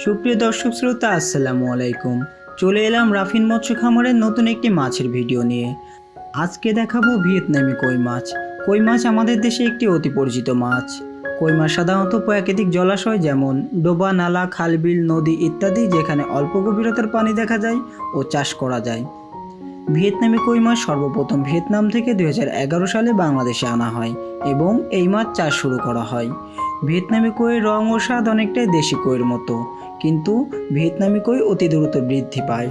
সুপ্রিয় দর্শক শ্রোতা, আসসালামু আলাইকুম। চলে এলাম রাফিন মৎস্য খামারের নতুন একটি মাছের ভিডিও নিয়ে। আজকে দেখাবো ভিয়েতনামি কই মাছ। কই মাছ আমাদের দেশে একটি অতি পরিচিত মাছ। কই মাছ সাধারণত প্রাকৃতিক জলাশয় যেমন ডোবা, নালা, খালবিল, নদী ইত্যাদি, যেখানে অল্প গভীরতার পানি দেখা যায় ও চাষ করা যায়। ভিয়েতনামি কই মাছ সর্বপ্রথম ভিয়েতনাম থেকে দুই হাজার এগারো সালে বাংলাদেশে আনা হয় এবং এই মাছ চাষ শুরু করা হয়। ভিয়েতনামি কইয়ের রং ও স্বাদ অনেকটাই দেশি কইয়ের মতো, কিন্তু ভিয়েতনামি কই অতি দ্রুত বৃদ্ধি পায়।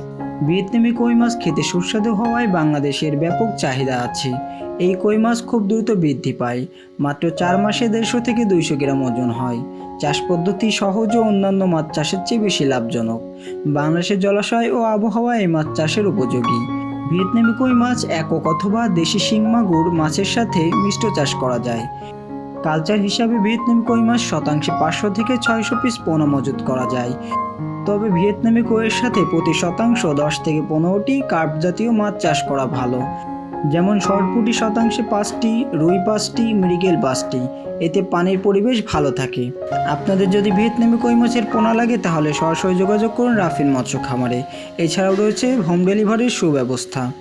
ভিয়েতনামি কই মাছ খেতে সুস্বাদু হওয়ায় বাংলাদেশের ব্যাপক চাহিদা আছে। এই কই মাছ খুব দ্রুত বৃদ্ধি পায়, মাত্র চার মাসে দেড়শো থেকে দুইশো গ্রাম ওজন হয়। চাষ পদ্ধতি সহজ ও অন্যান্য মাছ চাষের চেয়ে বেশি লাভজনক। বাংলাদেশের জলাশয় ও আবহাওয়া এই মাছ চাষের উপযোগী। ভিয়েতনামি কই মাছ একক অথবা দেশি শিং মাগুর মাছের সাথে মিষ্ট চাষ করা যায়। কালচার হিসাবে ভিয়েতনামি কই মাছ শতাংশে পাঁচশো থেকে ছয়শো পিস পোনা মজুত করা যায়। তবে ভিয়েতনামি কইয়ের সাথে প্রতি শতাংশ দশ থেকে পনেরোটি কার্প জাতীয় মাছ চাষ করা ভালো। যেমন সরপুটি শতাংশে পাঁচটি, রুই পাঁচটি, মৃগেল পাঁচটি। এতে পানির পরিবেশ ভালো থাকে। আপনাদের যদি ভিয়েতনামি কই মাছের পোনা লাগে তাহলে সরাসরি যোগাযোগ করুন রাফিন মৎস্য খামারে। এছাড়াও রয়েছে হোম ডেলিভারির সুব্যবস্থা।